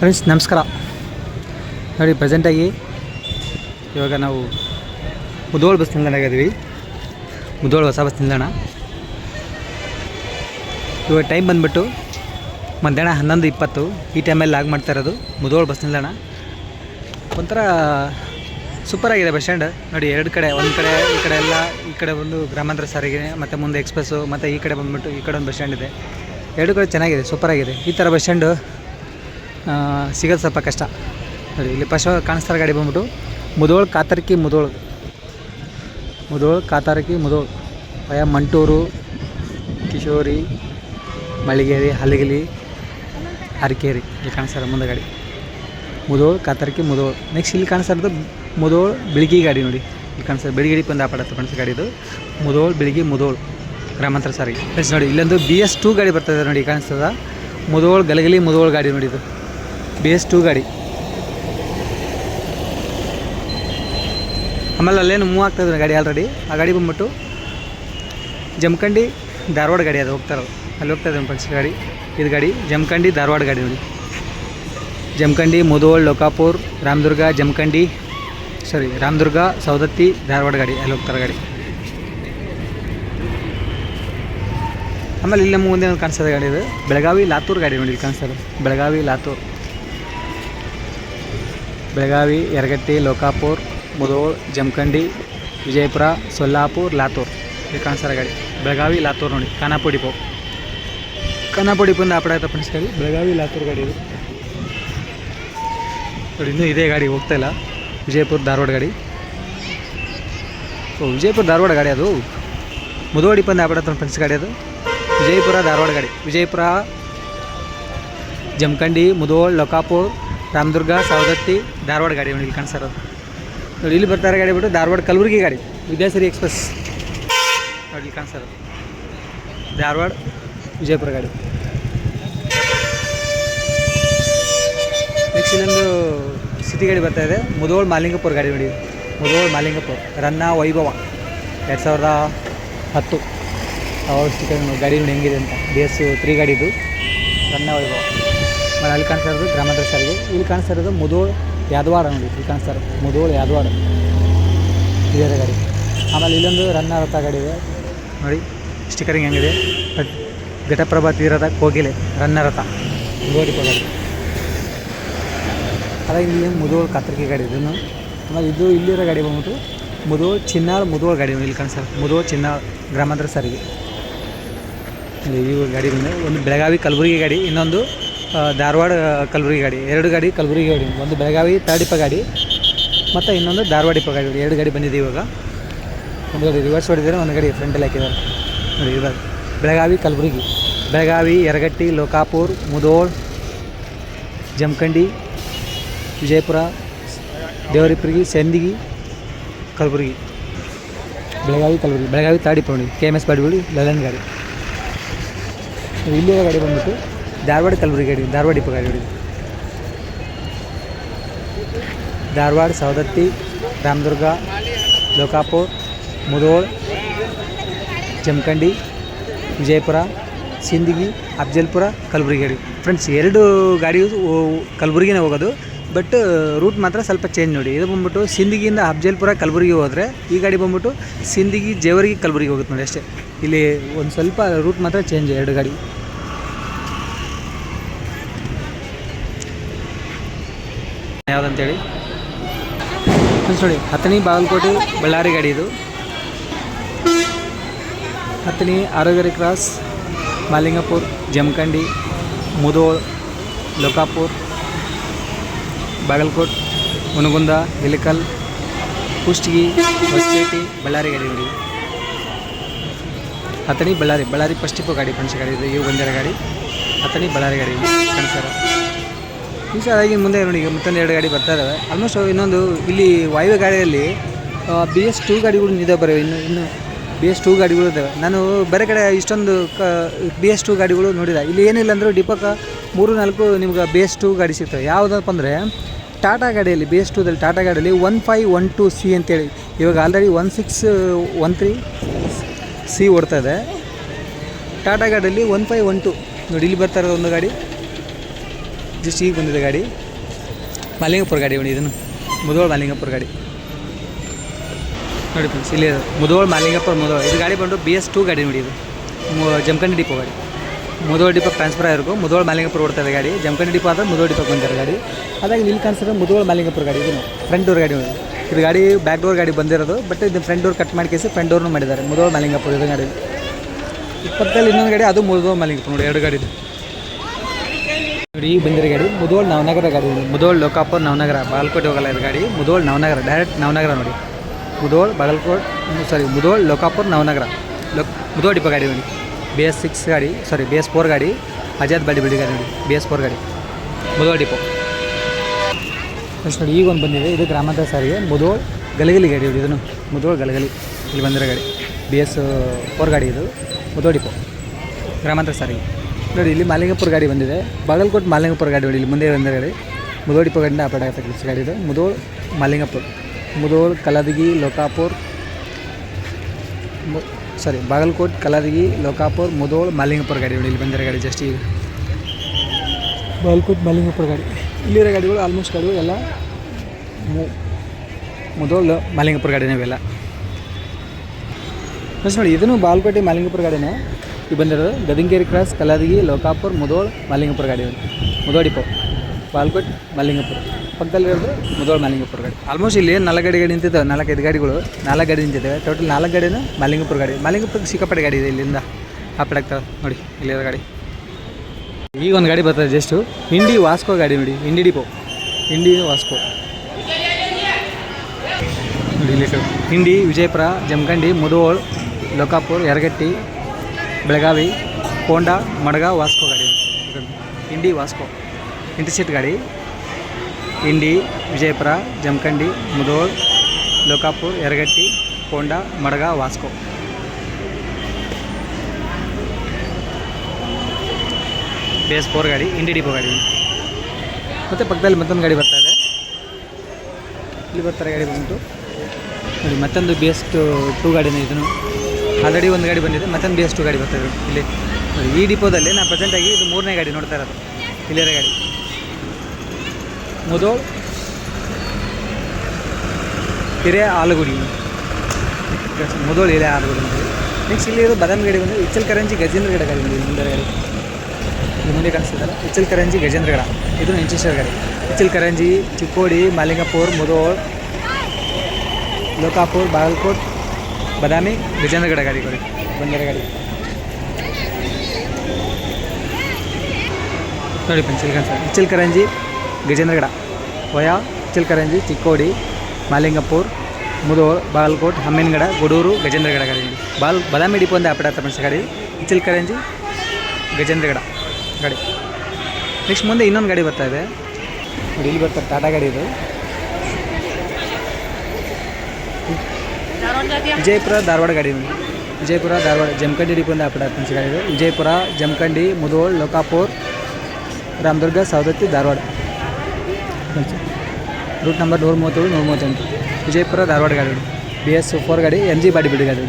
Friends ನಮಸ್ಕಾರ. ನೋಡಿ ಪ್ರೆಸೆಂಟಾಗಿ ಇವಾಗ ನಾವು ಮುದೋಳ್ ಬಸ್ ನಿಲ್ದಾಣ ಮುದೋಳ್ ಹೊಸ ಬಸ್ ನಿಲ್ದಾಣ. ಇವಾಗ ಟೈಮ್ ಬಂದುಬಿಟ್ಟು ಮಧ್ಯಾಹ್ನ ಹನ್ನೊಂದು ಇಪ್ಪತ್ತು. ಈ ಟೈಮಲ್ಲಿ ಲಾಗ್ ಮಾಡ್ತಾ ಇರೋದು ಮುದೋಳ್ ಬಸ್ ನಿಲ್ದಾಣ. ಒಂಥರ ಸೂಪರಾಗಿದೆ ಬಸ್ ಸ್ಟ್ಯಾಂಡ್ ನೋಡಿ, ಎರಡು ಕಡೆ, ಒಂದು ಕಡೆ, ಈ ಕಡೆ ಎಲ್ಲ, ಈ ಕಡೆ ಒಂದು ಗ್ರಾಮಾಂತರ ಸಾರಿಗೆ, ಮತ್ತು ಮುಂದೆ ಎಕ್ಸ್ಪ್ರೆಸ್ಸು ಮತ್ತು ಈ ಕಡೆ ಬಂದುಬಿಟ್ಟು ಈ ಕಡೆ ಒಂದು ಬಸ್ ಸ್ಟ್ಯಾಂಡ್ ಇದೆ. ಎರಡು ಕಡೆ ಚೆನ್ನಾಗಿದೆ ಸೂಪರಾಗಿದೆ ಈ ಥರ ಬಸ್ ಸ್ಟ್ಯಾಂಡು ಸಿಗೋದು ಸ್ವಲ್ಪ ಕಷ್ಟ. ನೋಡಿ, ಇಲ್ಲಿ ಫಸ್ಟ್ ಕಾಣಿಸ್ತಾರೆ ಗಾಡಿ ಬಂದ್ಬಿಟ್ಟು. ಮುದೋಳ್, ಕಾತರ್ಕಿ, ಮುದೋಳ್. ಮುದೋಳ್, ಕಾತಾರಕಿ, ಮುದೋಳ್. ವಯ ಮಂಟೂರು, ಕಿಶೋರಿ, ಮಳಿಗೇರಿ, ಹಲಗಿಲಿ ಅರಕೇರಿ ಇಲ್ಲಿ ಕಾಣಿಸ್ತಾರೆ ಮುಂದೆ ಗಾಡಿ. ಮುದೋಳ್, ಕಾತರಕಿ, ಮುದೋಳ್. ನೆಕ್ಸ್ಟ್ ಇಲ್ಲಿ ಕಾಣಿಸ್ತಾ ಇರೋದು ಮುದೋಳ್, ಬಿಳಿಗಿ ಗಾಡಿ ನೋಡಿ. ಇಲ್ಲಿ ಕಾಣಿಸ್ತಾರೆ ಬೆಳಗಿಡಿ ಪಂದ ಆಪಾಡತ್ತೆ ಫ್ರೆಂಡ್ಸ್ ಗಾಡಿದು ಮುದೋಳ್, ಬಿಳಿಗಿ, ಮುದೋಳ್. ಗ್ರಾಮಾಂತರ ಸಾರಿಗೆ. ಫ್ರೆಂಡ್ಸ್ ನೋಡಿ, ಇಲ್ಲೊಂದು ಬಿ ಎಸ್ ಟೂ ಗಾಡಿ ಬರ್ತದೆ ನೋಡಿ ಕಾಣಿಸ್ತದ. ಮುದೋಳ್, ಗಲಗಲಿ, ಮುದೋಳ್ ಗಾಡಿ ನೋಡಿ ಇದು. ಬಿ ಎಸ್ ಟೂ ಗಾಡಿ. ಆಮೇಲೆ ಅಲ್ಲೇನು ಮೂವ್ ಆಗ್ತದೆ ಗಾಡಿ ಆಲ್ರೆಡಿ ಆ ಗಾಡಿ ಬಂದ್ಬಿಟ್ಟು ಜಮಖಂಡಿ ಧಾರವಾಡ ಗಾಡಿ ಅದು ಹೋಗ್ತಾರೆ ಅಲ್ಲಿ ಹೋಗ್ತಾ ಇದೆ ಫ್ರೆಂಡ್ಸ್ ಗಾಡಿ. ಇದು ಗಾಡಿ ಜಮಖಂಡಿ ಧಾರವಾಡ ಗಾಡಿ ನೋಡಿ. ಜಮಖಂಡಿ, ಮುದೋಳ್, ಲೋಕಾಪುರ್, ರಾಮದುರ್ಗ, ಜಮಖಂಡಿ ಸಾರಿ ರಾಮದುರ್ಗ ಸೌದತ್ತಿ ಧಾರವಾಡ ಗಾಡಿ ಅಲ್ಲಿ ಹೋಗ್ತಾರೆ ಗಾಡಿ. ಆಮೇಲೆ ಇಲ್ಲಿ ನಮ್ಮ ಮುಂದೆ ಕಾಣಿಸ್ತದೆ ಗಾಡಿ ಇದು? ಬೆಳಗಾವಿ, ಲಾತೂರ್ ಗಾಡಿ ನೋಡಿ ಇಲ್ಲಿ ಕಾಣಿಸ್ತದೆ ಬೆಳಗಾವಿ, ಲಾತೂರ್. ಬೆಳಗಾವಿ, ಯರಗಟ್ಟಿ, ಲೋಕಾಪುರ್, ಮುದೋಳ್, ಜಮಖಂಡಿ, ವಿಜಯಪುರ, ಸೊಲ್ಲಾಪುರ್, ಲಾತೂರ್. ಇಲ್ಲಿ ಕಾಣಿಸ್ತಾರೆ ಗಾಡಿ. ಬೆಳಗಾವಿ, ಲಾತೂರ್ ನೋಡಿ. ಖಾನಾಪುರ ಡಿಪೋ ಡಿಪೋಯಿಂದ ಆಪಡ ಫ್ರೆಂಡ್ಸ್ ಗಾಡಿ ಬೆಳಗಾವಿ, ಲಾತೂರ್ ಗಾಡಿ ಇದು. ನೋಡಿ, ಇನ್ನೂ ಇದೇ ಗಾಡಿ ಹೋಗ್ತಾ ಇಲ್ಲ. ವಿಜಯಪುರ ಧಾರವಾಡ ಗಾಡಿ. ಓ, ವಿಜಯಪುರ ಧಾರವಾಡ ಗಾಡಿ ಅದು? ಮುದೋಳ ಡಿಪೋಯಿಂದ ಆಪಡ ಫ್ರೆಂಡ್ಸ್ ಗಾಡಿ ಅದು. ವಿಜಯಪುರ, ಧಾರವಾಡ ಗಾಡಿ. ವಿಜಯಪುರ, ಜಮಖಂಡಿ, ಮುದೋಳ್, ಲೋಕಾಪುರ್ ರಾಮದುರ್ಗ, ಸವದತ್ತಿ, ಧಾರವಾಡ ಗಾಡಿ ಇಲ್ಲಿ ಕಾಣಿಸ್ತಾರೋದು ನೋಡಿ ಇಲ್ಲಿ ಬರ್ತಾರೆ ಗಾಡಿ ಬಿಟ್ಟು ಧಾರವಾಡ ಕಲಬುರಗಿ ಗಾಡಿ, ವಿದ್ಯಾಸಿರಿ ಎಕ್ಸ್ಪ್ರೆಸ್. ನೋಡಿ ಇಲ್ಲಿ ಕಾಣಿಸ್ತಾರೋದು ಧಾರವಾಡ, ವಿಜಯಪುರ ಗಾಡಿ. ನೆಕ್ಸ್ಟ್ ಇನ್ನೊಂದು ಸಿಟಿ ಗಾಡಿ ಬರ್ತಾ ಇದೆ. ಮುದೋಳ್ ಮಾಲಿಂಗಪುರ ಗಾಡಿ ನೋಡಿ. ಮುದೋಳ್ ಮಾಲಿಂಗಪುರ, ರನ್ನ ವೈಭವ. ಎರಡು ಸಾವಿರದ ಹತ್ತು. ಅವಾಗ ಗಾಡಿ ನೋಡಿ ಹೆಂಗಿದೆ ಅಂತ. ಬಿ ಎಸ್ ತ್ರೀ ಗಾಡಿದು. ರನ್ನ ವೈಭವ. ಆಮೇಲೆ ಅಲ್ಲಿ ಕಾಣಿಸ್ತಾ ಇರೋದು ಗ್ರಾಮಾಂತರ ಸಾರಿಗೆ ಇಲ್ಲಿ ಕಾಣಿಸ್ತಾ ಇರೋದು ಮುದೋಳ್ ಯಾದವಾಡ ನೋಡಿ ಇಲ್ಲಿ ಕಾಣಿಸ್ತಾ ಇರೋದು ಮುದೋಳ್ ಯಾದವಾಡ ಇದೇ ಗಾಡಿ. ಆಮೇಲೆ ಇಲ್ಲೊಂದು ರನ್ನ ರಥ ಗಾಡಿ ಇದೆ. ನೋಡಿ ಸ್ಟಿಕರಿಂಗ್ ಹೆಂಗಿದೆ. ಬಟ್ ಘಟಪ್ರಭಾ ತೀರದ ಕೋಗಿಲೆ, ರನ್ನ ರಥ. ಗೋಡಿ ಗಾಡಿ ಅದೇ ಇಲ್ಲಿ ಮುದೋಳ್ ಕತ್ತರಿಕೆ ಗಾಡಿ ಇದನ್ನು ಆಮೇಲೆ ಇದು ಇಲ್ಲಿರೋ ಗಾಡಿ ಬಂದ್ಬಿಟ್ಟು ಮುದೋಳ್ ಚಿನ್ನಾಳ್ ಮುದೋಳ್ ಗಾಡಿ ಇಲ್ಲಿ ಕಾಣಿಸ್ತಾರೆ ಮುದೋಳ್ ಚಿನ್ನಾಳ್ ಗ್ರಾಮಾಂತರ ಸಾರಿಗೆ ಇವು ಗಾಡಿ ಬಂದರೆ ಒಂದು ಬೆಳಗಾವಿ ಕಲಬುರಗಿ ಗಾಡಿ. ಇನ್ನೊಂದು ಧಾರವಾಡ ಕಲಬುರಗಿ ಗಾಡಿ, ಎರಡು ಗಾಡಿ ಕಲಬುರಗಿ ಗಾಡಿ, ಒಂದು ಬೆಳಗಾವಿ ತಾಡಿಪ ಗಾಡಿ, ಮತ್ತು ಇನ್ನೊಂದು ಧಾರವಾಡಿಪ ಗಾಡಿ ಎರಡು ಗಾಡಿ ಬಂದಿದೆ ಇವಾಗ. ಒಂದು ಗಾಡಿ ರಿವರ್ಸ್ ಹೊಡಿದ್ದಾರೆ ಒಂದು ಗಾಡಿ ಫ್ರಂಟಲ್ಲಿ ಹಾಕಿದ್ದಾರೆ. ನೋಡಿ, ಇವಾಗ ಬೆಳಗಾವಿ ಕಲಬುರಗಿ, ಬೆಳಗಾವಿ, ಯರಗಟ್ಟಿ, ಲೋಕಾಪುರ್, ಮುದೋಳ್, ಜಮಖಂಡಿ, ವಿಜಯಪುರ ದೇವರಿಪುರಗಿ ಸಂದಿಗಿ, ಕಲಬುರಗಿ. ಬೆಳಗಾವಿ ಕಲಬುರಗಿ, ಬೆಳಗಾವಿ ತಾಡಿಪ ನೋಡಿ ಕೆ ಎಂ ಎಸ್ ಬಾಡಿಗಳು ಲಲನ್ ಗಾಡಿ. ಇಲ್ಲಿರೋ ಗಾಡಿ ಬಂದ್ಬಿಟ್ಟು ಧಾರವಾಡ ಕಲಬುರಗಿ ಗಾಡಿ, ಧಾರವಾಡ ಡಿಪೋ ಗಾಡಿ ಧಾರವಾಡ, ಸವದತ್ತಿ, ರಾಮದುರ್ಗ, ಲೋಕಾಪುರ್, ಮುದೋಳ್, ಜಮಖಂಡಿ, ವಿಜಯಪುರ, ಸಿಂದಗಿ, ಅಫ್ಜಲ್ಪುರ, ಕಲಬುರಗಿ ಫ್ರೆಂಡ್ಸ್ ಎರಡು ಗಾಡಿ ಕಲಬುರಗಿನೇ ಹೋಗೋದು. ಬಟ್ ರೂಟ್ ಮಾತ್ರ ಸ್ವಲ್ಪ ಚೇಂಜ್ ನೋಡಿ. ಇದು ಬಂದ್ಬಿಟ್ಟು ಸಿಂದಗಿಯಿಂದ ಅಫ್ಜಲ್ಪುರ ಕಲಬುರಗಿ ಹೋದರೆ ಈ ಗಾಡಿ ಬಂದ್ಬಿಟ್ಟು ಸಿಂದಗಿ, ಜೇವರ್ಗಿ ಕಲಬುರಗಿ ಹೋಗುತ್ತೆ ನೋಡಿ ಅಷ್ಟೇ. ಇಲ್ಲಿ ಒಂದು ಸ್ವಲ್ಪ ರೂಟ್ ಮಾತ್ರ ಚೇಂಜ್ ಎರಡು ಗಾಡಿ. ಯಾವುದಂತೇಳಿ? ನೋಡಿ, ಹತ್ತನಿ ಬಾಗಲಕೋಟೆ ಬಳ್ಳಾರಿ ಗಾಡಿ ಇದು. ಹತ್ತನಿ ಆರೋಗ್ಯರಿ ಕ್ರಾಸ್, ಮಾಲಿಂಗಪುರ್, ಜಮಖಂಡಿ, ಮುದೋಳ್, ಲೋಕಾಪುರ್, ಬಾಗಲಕೋಟ್, ಮುನಗುಂದ ಇಲಿಕಲ್ ಕುಷ್ಟಗಿ, ಹೊಸಪೇಟೆ, ಬಳ್ಳಾರಿ ಗಾಡಿ ನೋಡಿ. ಹತ್ತನಿ ಬಳ್ಳಾರಿ ಬಳ್ಳಾರಿ ಟಿಪ್ಪು ಗಾಡಿ ಫ್ರೆಂಡ್ಸ್ ಗಾಡಿ ಇದು, ಇವು ಬಂದಿರೋ ಗಾಡಿ. ಹತ್ತನಿ ಬಳ್ಳಾರಿ ಗಾಡಿ ಕಣ್ಸರ ಅದಾಗಿ ಮುಂದೆ ನೋಡಿ, ಈಗ ಮತ್ತೊಂದು ಎರಡು ಗಾಡಿ ಬರ್ತಾ ಇದ್ದಾವೆ ಆಲ್ಮೋಸ್ಟ್ ಇನ್ನೊಂದು ಇಲ್ಲಿ ವಾಯುವೆ ಗಾಡಿಯಲ್ಲಿ ಬಿ ಎಸ್ ಟೂ ಗಾಡಿಗಳು ಇದೆ ಬರೋ. ಇನ್ನು ಇನ್ನು ಬಿ ಎಸ್ ಟೂ ಗಾಡಿಗಳು ಇದ್ದಾವೆ. ನಾನು ಬೇರೆ ಕಡೆ ಇಷ್ಟೊಂದು ಕ ಬಿ ಎಸ್ ಟೂ ಗಾಡಿಗಳು ನೋಡಿದೆ ಇಲ್ಲಿ ಏನಿಲ್ಲ ಅಂದರೂ ಡಿಪಕ್ಕ ಮೂರು ನಾಲ್ಕು ನಿಮ್ಗೆ ಬಿ ಎಸ್ ಟೂ ಗಾಡಿ ಸಿಗ್ತವೆ. ಯಾವುದಪ್ಪ ಅಂದರೆ ಟಾಟಾ ಗಾಡಿಯಲ್ಲಿ ಬಿ ಎಸ್ ಟೂದಲ್ಲಿ ಟಾಟಾ ಗಾಡಿಯಲ್ಲಿ one five one two C ಅಂತೇಳಿ. ಇವಾಗ already one six one three C ಓಡ್ತಾ ಇದೆ. ಟಾಟಾ ಗಾಡಿಯಲ್ಲಿ ಒನ್ ಫೈವ್ ಒನ್ ಟು ನೋಡಿ, ಇಲ್ಲಿ ಬರ್ತಾ ಇರೋದು ಒಂದು ಗಾಡಿ. ಜಸ್ಟ್ ಈಗ ಬಂದಿದೆ ಗಾಡಿ. ಮಾಲಿಂಗಪುರ ಗಾಡಿ ನೋಡಿ ಇದನ್ನು. ಮುದೋಳ್ ಮಾಲಿಂಗಪುರ ಗಾಡಿ. ನೋಡಿ ಫ್ರೆಂಡ್ಸ್ ಇಲ್ಲಿ. ಮುದೋಳ್ ಮಾಲಿಂಗಪುರ ಮುದೋಳ್ ಇದು ಗಾಡಿ ಬಂದು ಬಿ ಎಸ್ ಟು ಗಾಡಿ ನೋಡಿ ಇದು. ಜಮಖಂಡಿ ಡಿಪೋ ಗಾಡಿ. ಮುದೋಳ್ ಡಿಪೋ ಟ್ರಾನ್ಸ್ಫರ್ ಆಗಿರ್ಬೋದು ಮುದೋಳ್ ಮಾಲಿಂಗಪುರ ಓಡ್ತದೆ ಗಾಡಿ. ಜಮಖಂಡಿ ಡಿಪೋ ಆದರೆ ಮುದೋಳ್ ಡಿಪೋ ಬಂದಿರೋ ಗಾಡಿ. ಅದಾಗಿ ಇಲ್ಲಿ ಕಾಣಿಸಿದ್ರೆ ಮುದೋಳ್ ಮಾಲಿಂಗಪುರ ಗಾಡಿ ಇದನ್ನು ಫ್ರಂಟ್ ಡೋರ್ ಗಾಡಿ ನೋಡಿ. ಇದು ಗಾಡಿ ಬ್ಯಾಕ್ ಡೋರ್ ಗಾಡಿ ಬಂದಿರೋದು ಬಟ್ ಇದು ಫ್ರಂಟ್ ಡೋರ್ ಕಟ್ ಮಾಡಿ ಕೇಸಿ ಫ್ರಂಟ್ ಡೋರ್ನು ಮಾಡಿದ್ದಾರೆ. ಮುದೋಳ್ ಮಾಲಿಂಗಪುರ ಇದು ಗಾಡಿ. ಇಪ್ಪತ್ತಲ್ಲಿ ಇನ್ನೊಂದು ಗಾಡಿ, ಅದು ಮುದೋಳ್ ಮಾಲಿಂಗಪುರ ನೋಡಿ, ಎರಡು ಗಾಡಿ ಇದೆ. ಈಗ ಬಂದಿರೋ ಗಾಡಿ, ಮುದೋಳ್ ನವನಗರ ಗಾಡಿ. ಮುದೋಳ್ ಲೋಕಾಪುರ್ ನವನಗರ ಬಾಗಲಕೋಟೆ ಹೋಗಲ್ಲ ಇದು ಗಾಡಿ, ಮುದೋಳ್ ನವನಗರ, ಡೈರೆಕ್ಟ್ ನವನಗರ ನೋಡಿ. ಮುದೋಳ್, ಬಾಗಲಕೋಟ್ ಸಾರಿ ಮುದೋಳ್ ಲೋಕಾಪುರ್ ನವನಗರ. ಲೋಕ್ ಮುದೋಳ್ ಡಿಪೋ ಗಾಡಿ ನೋಡಿ. ಬಿ ಎಸ್ ಸಿಕ್ಸ್ ಗಾಡಿ ಸಾರಿ ಬಿ ಎಸ್ ಫೋರ್ ಗಾಡಿ, ಅಜಾದ್ ಬಾಡಿ ಬಿಡಿ ಗಾಡಿ ನೋಡಿ. ಬಿ ಎಸ್ ಫೋರ್ ಗಾಡಿ. ಮುದೋಳ್ ಡಿಪೋ. ಫಸ್ಟ್ ನೋಡಿ, ಈಗ ಒಂದು ಬಂದಿದೆ. ಇದು ಗ್ರಾಮಾಂತರ ಸಾರಿಗೆ, ಮುದೋಳ್ ಗಲಗಲಿ ಗಾಡಿ ನೋಡಿ ಇದನ್ನು. ಮುದೋಳ್ ಗಲಗಲಿ. ಇಲ್ಲಿ ಬಂದಿರೋ ಗಾಡಿ. ಬಿ ಎಸ್ ಫೋರ್ ಗಾಡಿ ಇದು. ಮುದೋಳ್ ಡಿಪೋ. ಗ್ರಾಮಾಂತರ ಸಾರಿಗೆ. ನೋಡಿ, ಇಲ್ಲಿ ಮಾಲಿಂಗಪುರ ಗಾಡಿ ಬಂದಿದೆ. ಬಾಗಲಕೋಟೆ ಮಾಲಿಂಗಪುರ ಗಾಡಿ ನೋಡಿ, ಇಲ್ಲಿ ಮುಂದೆ ಬಂದಿರ ಗಾಡಿ. ಮುದೋಡಿ ಪಗಡಿನ ಗಾಡಿನ ಆಪರೇಟ್ ಗಾಡಿ ಇದು. ಮುದೋಳ್ ಮಾಲಿಂಗಪುರ. ಮುದೋಳ್, ಕಲದಗಿ, ಲೋಕಾಪುರ್. ಸಾರಿ ಬಾಗಲಕೋಟ್, ಕಲದಗಿ, ಲೋಕಾಪುರ್, ಮುದೋಳ್, ಮಾಲಿಂಗಪುರ ಗಾಡಿ ನೋಡಿ, ಇಲ್ಲಿ ಬಂದಿರೋ ಗಾಡಿ ಜಸ್ಟ್ ಈಗ. ಬಾಗಲಕೋಟ್, ಮಾಲಿಂಗಪುರ ಗಾಡಿ. ಇಲ್ಲಿರೋ ಗಾಡಿಗಳು ಆಲ್ಮೋಸ್ಟ್ ಗಾಡಿಗಳು ಎಲ್ಲ ಮುದೋಳ್ ಮಾಲಿಂಗಪುರ ಗಾಡಿನೇ ಇವೆಲ್ಲ. ನೋಡಿ, ಇದನ್ನು ಬಾಗಲಕೋಟೆ, ಮಾಲಿಂಗಪುರ ಗಾಡಿನೇ ಇದು ಬಂದಿರೋದು ಗದಿಂಗೇರಿ ಕ್ರಾಸ್, ಕಲಾದಗಿ, ಲೋಕಾಪುರ್, ಮುದೋಳ್, ಮಲ್ಲಿಂಗಪುರ ಗಾಡಿ. ಮುದೋಳ್ ಡಿಪೋ, ಬಾಲ್ಕೋಟ್ ಮಾಲಿಂಗಪುರ ಪಕ್ಕದಲ್ಲಿರೋದು ಮುದೋಳ್ ಮಾಲಿಂಗಪುರ ಗಾಡಿ. ಆಲ್ಮೋಸ್ಟ್ ಇಲ್ಲಿ ನಾಲ್ಕು ಗಾಡಿ ಗಾಡಿ ನಿಂತಿದ್ದಾವೆ ನಾಲ್ಕೈದು ಗಾಡಿಗಳು, ನಾಲ್ಕು ಗಾಡಿ ನಿಂತಿದ್ದಾವೆ. ಟೋಟಲ್ ನಾಲ್ಕು ಗಾಡಿನೂ ಮಲ್ಲಿಂಗಪುರ ಗಾಡಿ. ಮಾಲಿಂಗಪುರ ಸಿಕ್ಕಾಪಟ್ಟೆ ಗಾಡಿ ಇದೆ ಇಲ್ಲಿಂದ. ಆಗ್ತದೆ ನೋಡಿ, ಇಲ್ಲಿರೋ ಗಾಡಿ. ಈಗ ಒಂದು ಗಾಡಿ ಬರ್ತದೆ ಜಸ್ಟು ಹಿಂಡಿ ವಾಸ್ಕೋ ಗಾಡಿ ನೋಡಿ. ಹಿಂಡಿ ಡಿಪೋ. ಹಿಂಡಿ ವಾಸ್ಕೋ. ಹಿಂಡಿ, ವಿಜಯಪುರ, ಜಮಖಂಡಿ, ಮುದೋಳ್, ಲೋಕಾಪುರ್, ಯರಗಟ್ಟಿ ಬೆಳಗಾವಿ ಕೋಂಡ ಮಡಗ, ವಾಸ್ಕೋ ಗಾಡಿ. ಇಂಡಿ ವಾಸ್ಕೋ. ಇಂಟರ್ಸಿಟಿ ಗಾಡಿ. ಇಂಡಿ ವಿಜಯಪುರ, ಜಮಖಂಡಿ, ಮುದೋಳ್, ಲೋಕಾಪುರ್, ಯರಗಟ್ಟಿ ಕೋಂಡ ಮಡಗ, ವಾಸ್ಕೋ. ಬೇಸ್ ಫೋರ್ ಗಾಡಿ ಇಂಡಿ ಡಿಪೋ ಗಾಡಿ. ಮತ್ತು ಪಕ್ಕದಲ್ಲಿ ಮತ್ತೊಂದು ಗಾಡಿ ಬರ್ತಾ ಇದೆ. ಇಲ್ಲಿ ಬರ್ತಾರೆ ಗಾಡಿ ಬಂದ್ಬಿಟ್ಟು. ನೋಡಿ, ಮತ್ತೊಂದು ಬಿ ಎಸ್ ಟು ಟೂ ಗಾಡಿನೇ ಇದನ್ನು. ಆಲ್ರೆಡಿ ಒಂದು ಗಾಡಿ ಬಂದಿದೆ, ಮತ್ತೊಂದು ಬಿ ಎಸ್ ಟು ಗಾಡಿ ಬರ್ತದೆ ಇಲ್ಲಿ ಈ ಡಿಪೋದಲ್ಲಿ ನಾನು ಪ್ರೆಸೆಂಟಾಗಿ ಇದು ಮೂರನೇ ಗಾಡಿ ನೋಡ್ತಾ ಇರೋದು. ಇಲ್ಲಿರೋ ಗಾಡಿ. ಮುದೋಳ್ ಹಿರೇ ಆಲಗುಡಿ. ಮುದೋಳ್ ಹಿರೇ ಆಲಗುಡಿ ನೆಕ್ಸ್ಟ್ ಇಲ್ಲಿ ಇರೋ ಬದಾಮಿ ಗಾಡಿ ಬಂದು ಇಚ್ಚಲ್ ಕರಂಜಿ ಗಜೇಂದ್ರ ಗಡ ಗಾಡಿ ಬಂದಿದೆ, ಮುಂದೆ ಗಾಡಿ. ಇದು ಮುಂದೆ ಕಾಣಿಸ್ತಿದ್ದಲ್ಲ ಇಚ್ಚಲ್ ಕರಂಜಿ ಗಜೇಂದ್ರಗಡ ಇದು ಇಂಚೇಶ್ವರ ಗಾಡಿ. ಇಚ್ಚಲ್ ಕರಂಜಿ ಚಿಕ್ಕೋಡಿ ಮಾಲಿಂಗಪುರ್ ಮುದೋಳ್, ಲೋಕಾಪುರ್, ಬಾಗಲಕೋಟ್ ಬದಾಮಿ ಗಜೇಂದ್ರಗಡ ಗಾಡಿಗಳು ಬಂದರ ಗಾಡಿ ನೋಡಿ ಪೆನ್ಸಿಲ್ ಸರ್ ಚಿಲ್ಕರಂಜಿ ಕರಂಜಿ ಗಜೇಂದ್ರಗಡ. ವಯಾ ಚಿಲ್ಕರಂಜಿ ಕರಂಜಿ ಚಿಕ್ಕೋಡಿ ಮಾಲಿಂಗಪುರ್ ಮುದೋಳ್ ಬಾಗಲಕೋಟ್ ಹಮ್ಮಿನಗಡ ಗುಡೂರು ಗಜೇಂದ್ರಗಡ ಗಾಡಿ ಬಾಲ್ ಬದಾಮಿ ಡಿಪೋ ಒಂದು ಆಪಡ ಆಗ್ತಾ ಫ್ರೆಂಡ್ಸ್ ಗಾಡಿ. ಚಿಲ್ಕರಂಜಿ ಕರಂಜಿ ಗಜೇಂದ್ರಗಡ ಗಾಡಿ. ನೆಕ್ಸ್ಟ್ ಮುಂದೆ ಇನ್ನೊಂದು ಗಾಡಿ ಬರ್ತಾ ಇದೆ. ನೋಡಿ ಇಲ್ಲಿ ಬರ್ತಾರೆ ಟಾಟಾ ಗಾಡಿ ಇದು. ವಿಜಯಪುರ ಧಾರವಾಡ ಗಾಡಿ ವಿಜಯಪುರ ಧಾರವಾಡ ಜಮಖಂಡಿ ಡಿಪೋಯಿಂದ ಆಗ್ತಾ ಗಾಡಿ ವಿಜಯಪುರ, ಜಮಖಂಡಿ, ಮುದೋಳ್, ಲೋಕಾಪುರ್, ರಾಮದುರ್ಗ, ಸವದತ್ತಿ, ಧಾರವಾಡ. ರೂಟ್ ನಂಬರ್ ನೂರ ಮೂವತ್ತೇಳು, ನೂರ ಮೂವತ್ತೆಂಟು. ವಿಜಯಪುರ ಧಾರವಾಡ ಗಾಡಿ ಬಿ ಎಸ್ ಫೋರ್ ಗಾಡಿ ಎಂ ಜಿ ಬಾಡಿ ಬಿಡಿ ಗಾಡಿ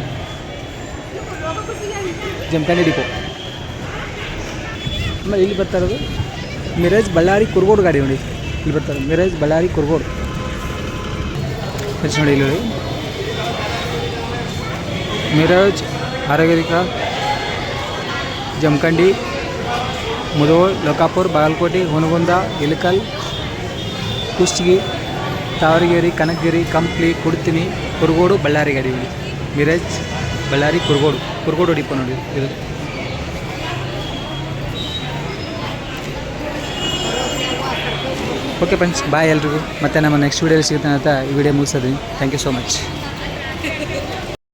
ಜಮಖಂಡಿ ಡಿಪೋ. ಆಮೇಲೆ ಇಲ್ಲಿ ಬರ್ತಾ ಮಿರೇಜ್ ಬಳ್ಳಾರಿ ಕುರ್ಗೋಡು ಗಾಡಿ ನೋಡಿ. ಇಲ್ಲಿ ಬರ್ತಾರೆ ಮಿರೇಜ್ ಬಳ್ಳಾರಿ ಕುರ್ಗೋಡು. ನೋಡಿ ಇಲ್ಲಿ ನೋಡಿ. ಮಿರಾಜ್ ಆರೋಗ್ಯರಿಕ ಜಮಖಂಡಿ, ಮುದೋಳ್, ಲೋಕಾಪುರ್, ಬಾಗಲಕೋಟೆ, ಹುನಗುಂದ ಇಲಕಲ್ ಕುಸ್ಗಿ ತಾವರಗೇರಿ, ಕನಕಗಿರಿ, ಕಂಪ್ಲಿ, ಕುಡ್ತಿನಿ, ಕುರುಗೋಡು, ಬಳ್ಳಾರಿ ಗಾಡಿ ಮಿರಾಜ್, ಬಳ್ಳಾರಿ, ಕುರುಗೋಡು. ಕುರುಗೋಡು ಡಿಪೋ ನೋಡಿ ಇದು. ಓಕೆ ಫ್ರೆಂಡ್ಸ್ ಬಾಯ್ ಎಲ್ರಿಗೂ. ಮತ್ತೆ ನಮ್ಮ ನೆಕ್ಸ್ಟ್ ವೀಡಿಯೋಲಿ ಸಿಗುತ್ತೆ ಅಂತ ಈ ವಿಡಿಯೋ ಮುಗಿಸೋದ್ರಿ ಥ್ಯಾಂಕ್ ಯು ಸೋ ಮಚ್